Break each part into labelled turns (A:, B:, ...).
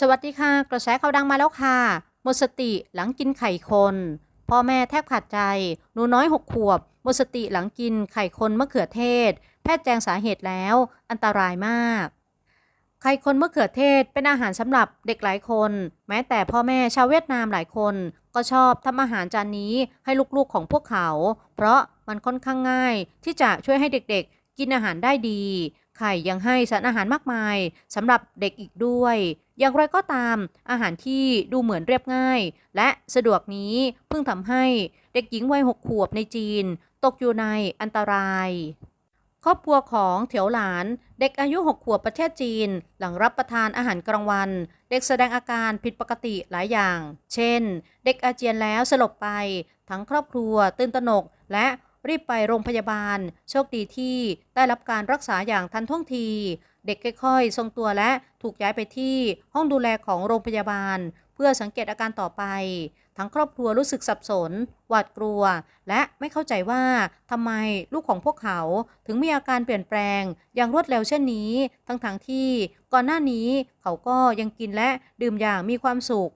A: สวัสดีค่ะ กระแสข่าวดังมาแล้วค่ะ หมดสติหลังกินไข่คน พ่อแม่แทบขาดใจ หนูน้อยหกขวบ หมดสติหลังกินไข่คนมะเขือเทศ แพทย์แจงสาเหตุแล้ว อันตรายมาก ไข่คนมะเขือเทศเป็นอาหารสำหรับเด็กหลายคน แม้แต่พ่อแม่ชาวเวียดนามหลายคน ก็ชอบทำอาหารจานนี้ให้ลูกๆของพวกเขา เพราะมันค่อนข้างง่ายที่จะช่วยให้เด็กๆ กินอาหารได้ดี ไข่ยังให้สารอาหารมากมายสำหรับเด็กอีกด้วย อย่างไรก็ตามอาหารที่ดูเหมือนเรียบง่าย และสะดวกนี้เพิ่งทำให้เด็กหญิงวัยหกขวบในจีน ตกอยู่ในอันตราย ครอบครัวของเถียวหลานเด็กอายุ 6 ขวบประเทศจีน หลังรับประทานอาหารกลางวัน เด็กแสดงอาการผิดปกติหลายอย่าง เช่น เด็กอาเจียนแล้วสลบไป ทั้งครอบครัวตื่นตระหนกและ รีบไปโรงพยาบาล โชคดีที่ได้รับการรักษาอย่างทันท่วงที เด็กค่อยๆ ทรงตัวและถูกย้ายไปที่ห้องดูแลของโรงพยาบาล เพื่อสังเกตอาการต่อไป ทั้งครอบครัวรู้สึกสับสน หวาดกลัว และไม่เข้าใจว่าทำไมลูกของพวกเขาถึงมีอาการเปลี่ยนแปลง อย่างรวดเร็วเช่นนี้ ทั้งๆทที่ก่อนหน้านี้เขาก็ยังกินและดื่มอย่างมีความสุข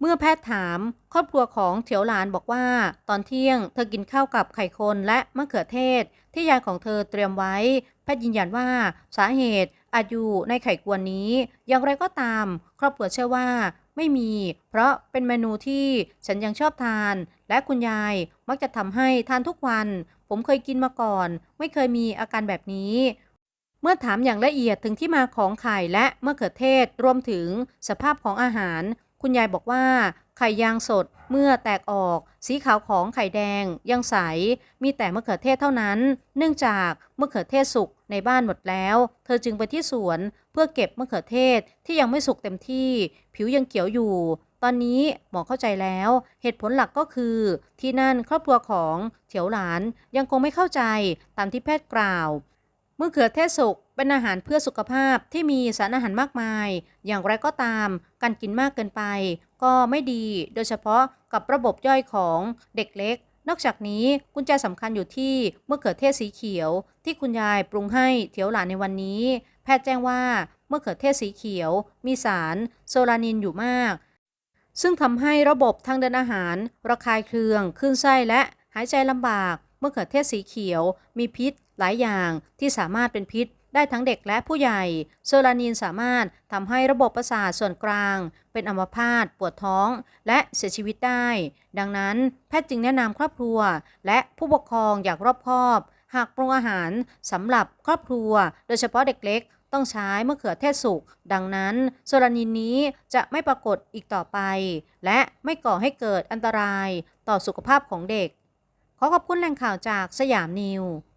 A: เมื่อแพทย์ถามครอบครัวของเถียวหลานบอกว่า ตอนเที่ยงเธอกินข้าวกับไข่คนและมะเขือเทศ ที่ยายของเธอเตรียมไว้ แพทย์ยืนยันว่าสาเหตุอาจอยู่ในไข่กวนนี้ อย่างไรก็ตาม ครอบครัวเชื่อว่าไม่มี เพราะเป็นเมนูที่ฉันยังชอบทาน และคุณยายมักจะทำให้ทานทุกวัน ผมเคยกินมาก่อน ไม่เคยมีอาการแบบนี้ เมื่อถามอย่างละเอียดถึงที่มาของไข่และมะเขือเทศรวมถึงสภาพของอาหาร คุณยายบอกว่าไข่ยางสดเมื่อแตกออก สีขาวของไข่แดงยังใส มีแต่มะเขือเทศเท่านั้น เนื่องจากมะเขือเทศสุกในบ้านหมดแล้ว เธอจึงไปที่สวนเพื่อเก็บมะเขือเทศที่ยังไม่สุกเต็มที่ ผิวยังเขียวอยู่ ตอนนี้หมอเข้าใจแล้ว เหตุผลหลักก็คือ ที่นั่นครอบครัวของเถียวหลานยังคงไม่เข้าใจตามที่แพทย์กล่าวมะเขือเทศสุก เป็นอาหารเพื่อสุขภาพที่มีสารอาหารมากมาย อย่างไรก็ตาม การกินมากเกินไป ก็ไม่ดี โดยเฉพาะกับระบบย่อยของเด็กเล็ก นอกจากนี้กุญแจสำคัญอยู่ที่มะเขือเทศสีเขียว ที่คุณยายปรุงให้เถียวหลานในวันนี้ แพทย์แจ้งว่ามะเขือเทศสีเขียว มีสารโซลานินอยู่มาก ซึ่งทำให้ระบบทางเดินอาหาร ระคายเคืองคลื่นไส้และหายใจลำบากมะเขือเทศสีเขียว มีพิษหลายอย่างที่สามารถเป็นพิษ ได้ทั้งเด็กและผู้ใหญ่โซลานินสามารถทำให้ระบบประสาทส่วนกลาง เป็นอัมพาตปวดท้อง และเสียชีวิตได้ ดังนั้นแพทย์จึงแนะนำครอบครัว และผู้ปกครองอย่างรอบคอบ หากปรุงอาหารสำหรับครอบครัว โดยเฉพาะเด็กเล็กต้องใช้มะเขือเทศสุก ดังนั้นโซลานินนี้จะไม่ปรากฏอีกต่อไป และไม่ก่อให้เกิดอันตรายต่อสุขภาพของเด็ก ขอขอบคุณแหล่งข่าวจากสยามนิว